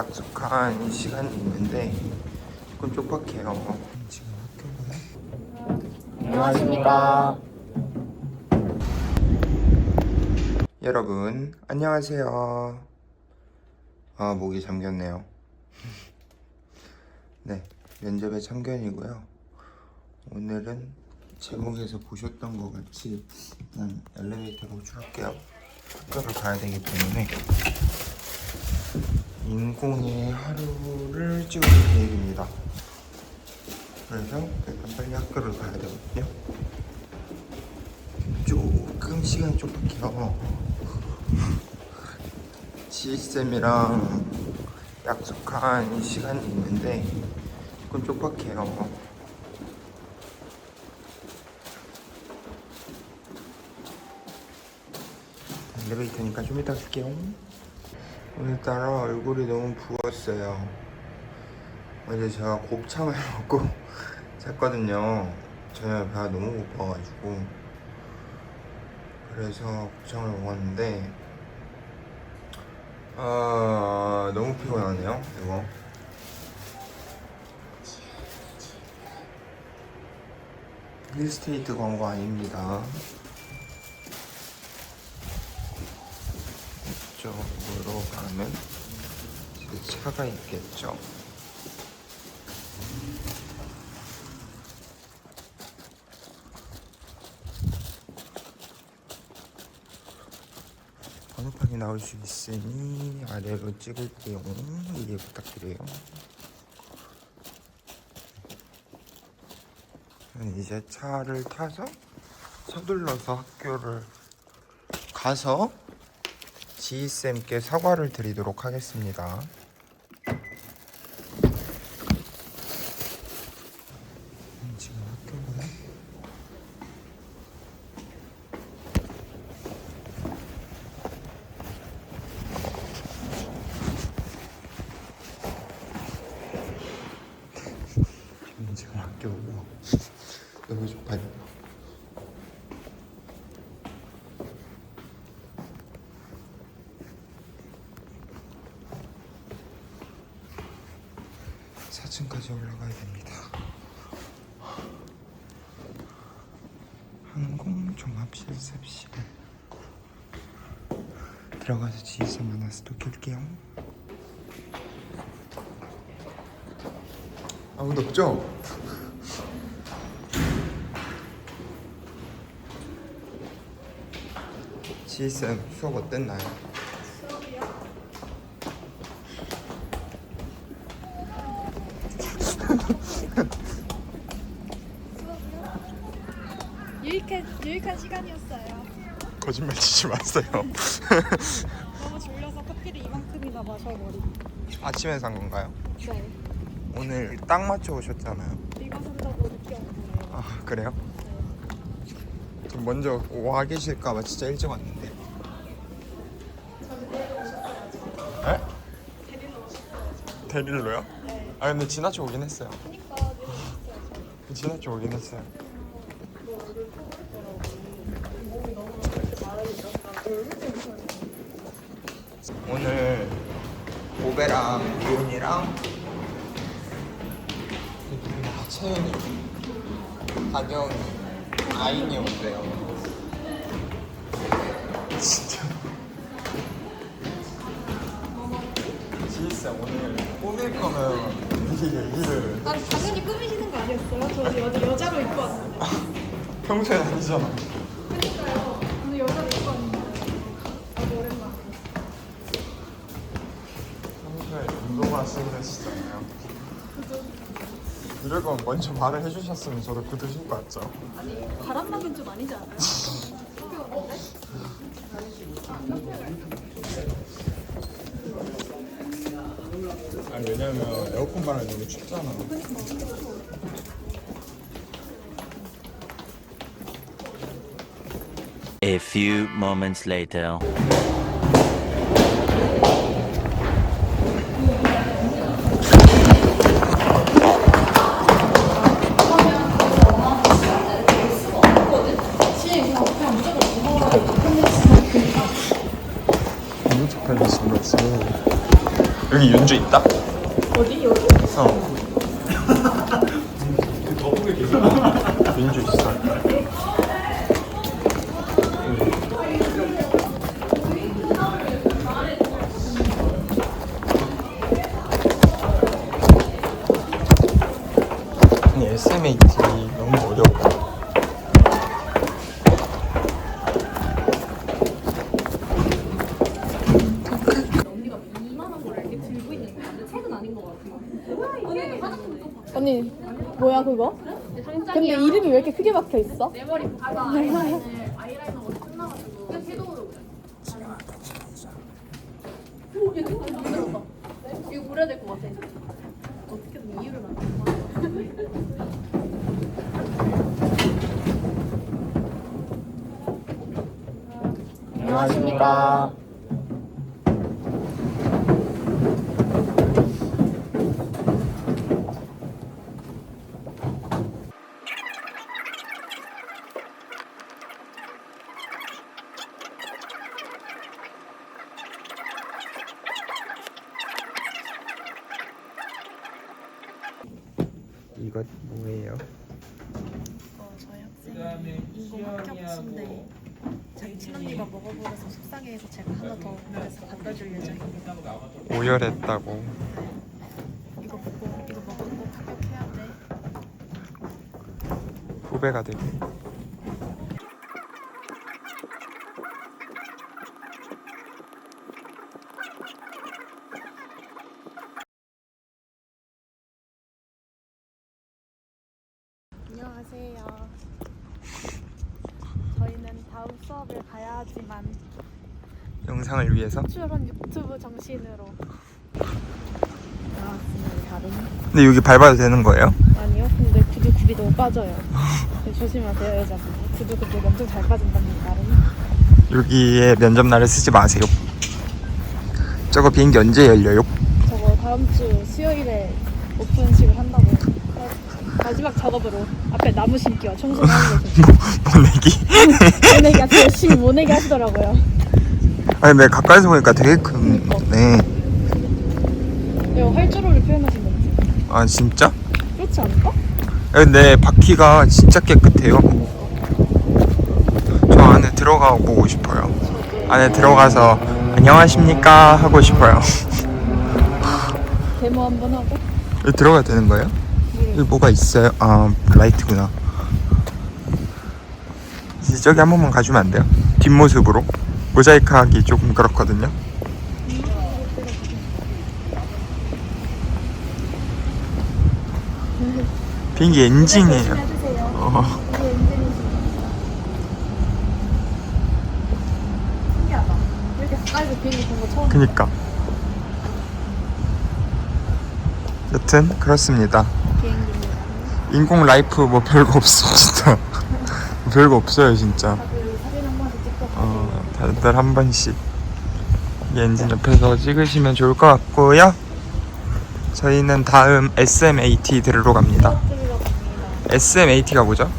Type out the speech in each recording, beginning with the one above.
약속한 시간이 있는데 그건 촉박해요. 지금 학교는 안녕하십니까. 여러분 안녕하세요. 아 목이 잠겼네요. 네 면접의 참견이고요. 오늘은 제목에서 보셨던 것 같이 일단 엘리베이터로 출게요. 학교를 가야 되기 때문에 인공의 하루를 찍을 계획입니다. 그래서 일단 빨리 학교를 가야 되거든요. 조금 시간이 촉박해요. 지희쌤이랑 약속한 시간이 있는데 그건 촉박해요. 엘리베이터니까 좀 이따 갈게요. 오늘따라 얼굴이 너무 부었어요. 어제 제가 곱창을 먹고 잤거든요. 저녁에 배가 너무 고파가지고 그래서 곱창을 먹었는데 아 너무 피곤하네요 이거 힐스테이트 광고 아닙니다 이쪽으로 가면 제 차가 있겠죠 번호판이 나올 수 있으니 아래로 찍을게요. 이해 부탁드려요. 이제 차를 타서 서둘러서 학교를 가서 지희쌤께 사과를 드리도록 하겠습니다. 음, 지금 학교구나. 좀 발. 4층까지 올라가야 됩니다. 항공 종합실 샵실 들어가서 지휘사 만나서도 킬게요. 아무도 없죠? 지휘쌤 수업 어땠나요? 치지 마세요. 너무 졸려서 커피를 이만큼이나 마셔버리고. 아침에 산 건가요? 네. 오늘 딱 맞춰 오셨잖아요. 이거 산다고 늦게 온 거예요. 아 그래요? 좀 먼저 와 계실까봐 진짜 일찍 왔는데. 에? 데릴로요? 네. 아 근데 지나쳐 오긴 했어요. 그니까 늦었어요. 지나쳐 오긴 했어요. 오늘 보배랑 기훈이랑 채연이, 박영이, 아인이 온대요. 진짜. 지희쌤 오늘 꾸밀 거면 이 얘기를 아 당연히 꾸미시는 거 아니었어요? 저 여자 여자로 입고 왔는데. 평소에 아니잖아. 평소에 운동화 쓰고 하시잖아요. 이럴 거면 먼저 말을 해주셨으면 저도 구두 신고 왔죠. 바람막은 좀 아니지 않아요? 아니 왜냐면 에어컨 바람이 너무 춥잖아. A few moments later. 여기 윤주 있다? 어디 여기? 어. 윤주 있어. 아니 SMAT 너무 어려워. 언니 뭐야 그거? 근데 이름이 왜 이렇게 크게 박혀 있어? 내 머리 아나 아이라인을 아이라이너 어디 끝나가지고 섀도우로 오, 얘 들었다. 이거 물어야 될 것 같아. 어떻게든 이유를 만들어. 안녕하십니까. 이것 뭐예요? 어, 저희 학생이 인공 합격수인데 자기 친언니가 먹어버려서 속상해해서 제가 하나 더 예정입니다. 오열했다고. 이거 먹고 이거 먹고 꼭 합격해야 돼. 후배가 되게. 안녕하세요. 저희는 다음 수업을 가야 하지만 영상을 위해서. 출연 유튜브 정신으로 나왔습니다. 다른 근데 여기 밟아도 되는 거예요? 아니요. 근데 구두 굽이 너무 빠져요. 네, 조심하세요 여자분. 구두 굽이 엄청 잘 빠진답니다. 나름. 여기에 면접 날을 쓰지 마세요. 저거 비행기 언제 열려요? 저거 다음 주 수요일에 오픈식을 한다고 마지막 작업으로 앞에 나무 심기와 청소하는 거죠 모내기. 모내기 아주 열심히 모내기 하시더라고요 아니, 근데 가까이서 보니까 되게 큰네. 이거 활주로를 표현하신 건지 아, 진짜? 그렇지 않을까? 근데 바퀴가 진짜 깨끗해요. 저 안에 들어가 보고 싶어요. 안에 들어가서 안녕하십니까 하고 싶어요. 데모 한번 하고 여기 들어가야 되는 거예요? 여기 뭐가 있어요? 아, 라이트구나. 이제 저기 한 번만 가주면 안 돼요? 뒷모습으로? 모자이크 하기 조금 그렇거든요. 비행기 엔진이에요. 어. 그니까. 여튼 그렇습니다. 인공 라이프 뭐 별거 없어 진짜. 별거 없어요 진짜. 다들 사진 한 번씩 찍고 어, 다들 한 번씩 이 엔진 옆에서 찍으시면 좋을 것 같고요. 저희는 다음 SMAT 들으러 갑니다. 들으러 갑니다 SMAT가 뭐죠?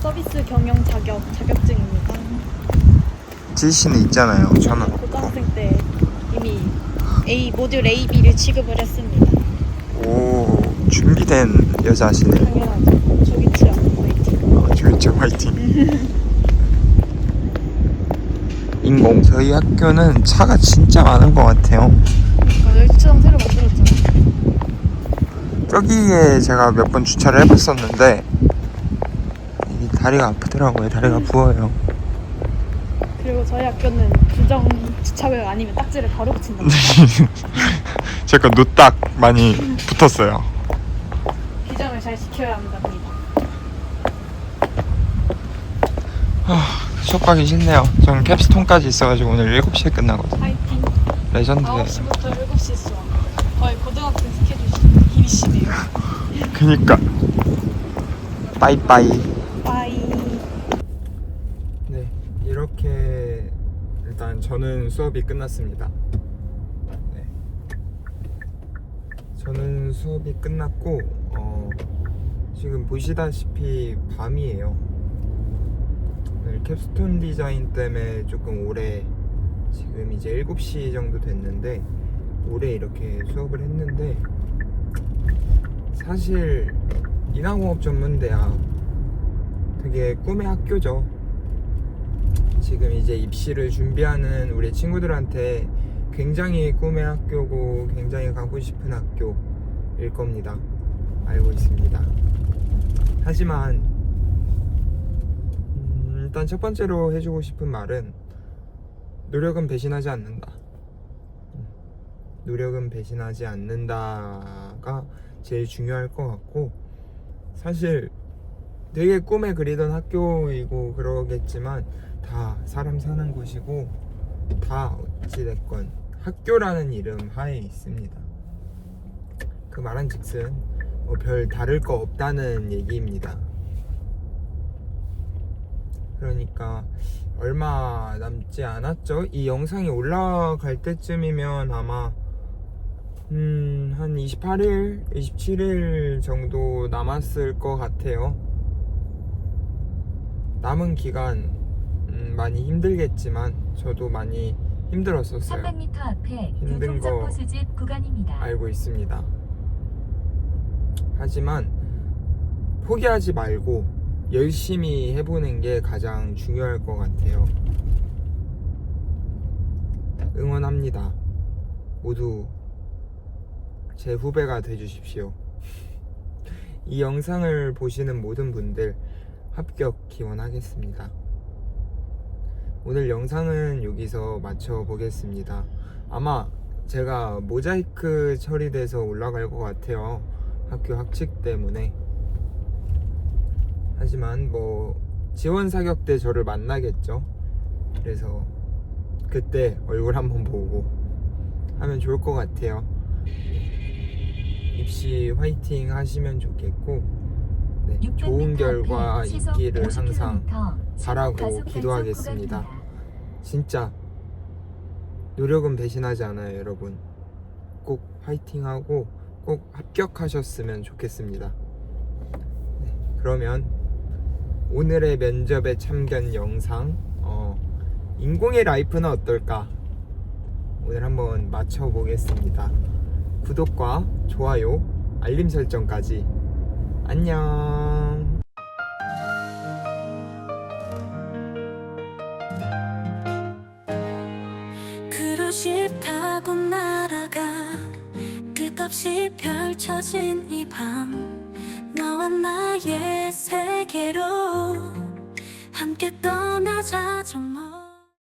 서비스 경영 자격 자격증입니다 지희 씨는 있잖아요. 저는 없고. 고등학생 때 이미 A 모듈 A, B를 취급을 했습니다. 오 준비된 여자시네. 당연하죠. 조기치 화이팅. 어, 조이죠 화이팅. 인공 저희 학교는 차가 진짜 많은 것 같아요. 그러니까 열주당 새로 만들었잖아. 저기에 제가 몇 번 주차를 해봤었는데 이 다리가 아프더라고요. 다리가 부어요. 그리고 저희 학교는 부정 주차구역 아니면 딱지를 바로 붙인다. 제가 노딱 많이 붙었어요. 규정을 잘 지켜야 한답니다. 수업 가기 싫네요. 저는 캡스톤까지 있어가지고 오늘 7시에 끝나거든요. 화이팅. 레전드예요. 9시부터 7시 수업. 거의 고등학생 스케줄 길이시네요. 그니까. 빠이빠이. 빠이. 네, 이렇게 일단 저는 수업이 끝났습니다. 네. 저는 수업이 끝났고 어, 지금 보시다시피 밤이에요. 캡스톤 디자인 때문에 조금 오래 지금 이제 7시 정도 됐는데 올해 이렇게 수업을 했는데 사실 인하공업 전문대학 되게 꿈의 학교죠. 지금 이제 입시를 준비하는 우리 친구들한테 굉장히 꿈의 학교고 굉장히 가고 싶은 학교일 겁니다. 알고 있습니다. 하지만 음, 일단 첫 번째로 해주고 싶은 말은 노력은 배신하지 않는다. 음, 노력은 배신하지 않는다가 제일 중요할 것 같고 사실 되게 꿈에 그리던 학교이고 그러겠지만 다 사람 사는 곳이고 다 어찌됐건 학교라는 이름 하에 있습니다. 그 말한 즉슨 뭐 별 다를 거 없다는 얘기입니다. 그러니까 얼마 남지 않았죠? 이 영상이 올라갈 때쯤이면 아마 음, 한 28일, 27일 정도 남았을 것 같아요. 남은 기간 음, 많이 힘들겠지만 저도 많이 힘들었었어요. 300m 앞에 힘든 거 수집 구간입니다. 알고 있습니다. 하지만 포기하지 말고 열심히 해보는 게 가장 중요할 것 같아요. 응원합니다. 모두 제 후배가 돼주십시오. 이 영상을 보시는 모든 분들 합격 기원하겠습니다. 오늘 영상은 여기서 마쳐 보겠습니다. 아마 제가 모자이크 처리돼서 올라갈 것 같아요. 학교 학칙 때문에. 하지만 뭐 지원 사격 때 저를 만나겠죠. 그래서 그때 얼굴 한번 보고 하면 좋을 것 같아요. 입시 화이팅 하시면 좋겠고 네, 600m 좋은 결과 있기를 50km 항상 바라고 기도하겠습니다. 진짜 노력은 배신하지 않아요, 여러분. 꼭 파이팅하고 꼭 합격하셨으면 좋겠습니다. 네, 그러면 오늘의 면접에 참견 영상 어, 인공의 라이프는 어떨까? 오늘 한번 맞춰보겠습니다. 구독과 좋아요, 알림 설정까지 안녕. 타고 날아가 끝없이 펼쳐진 이밤 너와 나의 세계로 함께 떠나자 정말